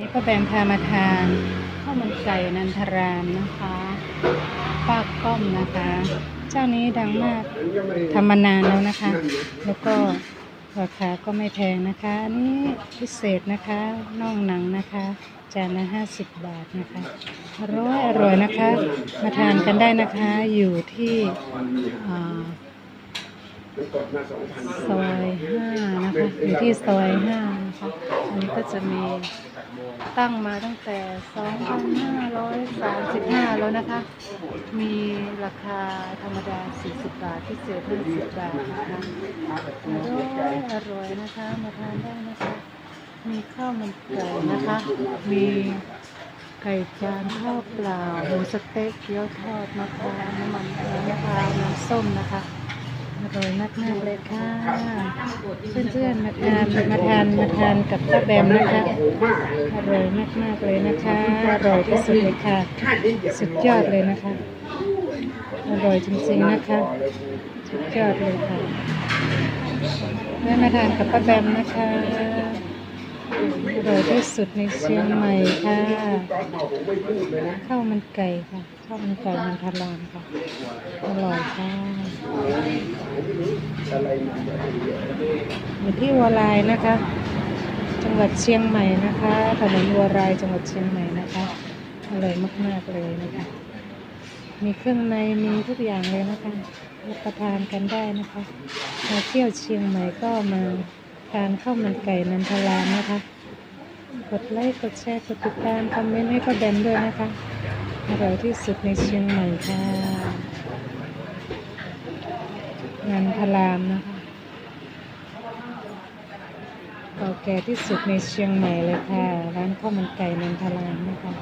นี่ก็แบมพามาทานข้าวมันไก่นันทรามนะคะป้าก้อมนะคะ เจ้านี้ดังมากทำมานานแล้วนะคะ แล้วก็ราคาก็ไม่แพงนะคะอันนี่พิเศษนะคะน่องหนังนะคะ จานละห้าสิบบาทนะคะอร่อยอร่อยนะคะ มาทานกันได้นะคะอยู่ที่ซอยห้านะคะอยู่ที่ซอยห้านะคะอันนี้ก็จะมี ตั้งมาตั้งแต่สองพันห้าร้อยสามสิบห้าแล้วนะคะ มีราคาธรรมดา 40 บาท พิเศษ 50 บาทนะคะอร่อยอร่อยนะคะ มาทานได้นะคะ มีข้าวมันไก่นะคะ มีไก่จานข้าวเปล่าหมูสเต๊กเกี๊ยวทอดมะพร้าวน้ำมันมะพร้าวน้ำส้มนะคะ อร่อยมากมากๆเลยค่ะเพื่อนๆมาทานมาทานมาทานกับป้าแบมนะคะอร่อยมากมากๆเลยนะคะอร่อยที่สุดเลยค่ะสุดยอดเลยนะคะอร่อยจริงๆนะคะสุดยอดเลยค่ะแม่มาทานกับป้าแบมนะคะ อร่อยที่สุดในเชียงใหม่ค่ะ ข้าวมันไก่ค่ะ ข้าวมันไก่มันทารามค่ะ อร่อยค่ะอยู่ที่วัวลายนะคะ จังหวัดเชียงใหม่นะคะถนนวัวลายจังหวัดเชียงใหม่นะคะ อร่อยมากๆเลยนะคะ มีเครื่องใน มีทุกอย่างเลยนะคะ รับประทานกันได้นะคะ มาเที่ยวเชียงใหม่ก็มา ทานข้าวมันไก่นันทรามนะคะ กดไลค์กดแชร์กดติดตามคอมเมนต์ให้ก็แบมด้วยนะคะอร่อยที่สุดในเชียงใหม่ค่ะนันทรามนะคะเก่าแก่ที่สุดในเชียงใหม่เลยค่ะ ร้านข้าวมันไก่นันทรามนะคะ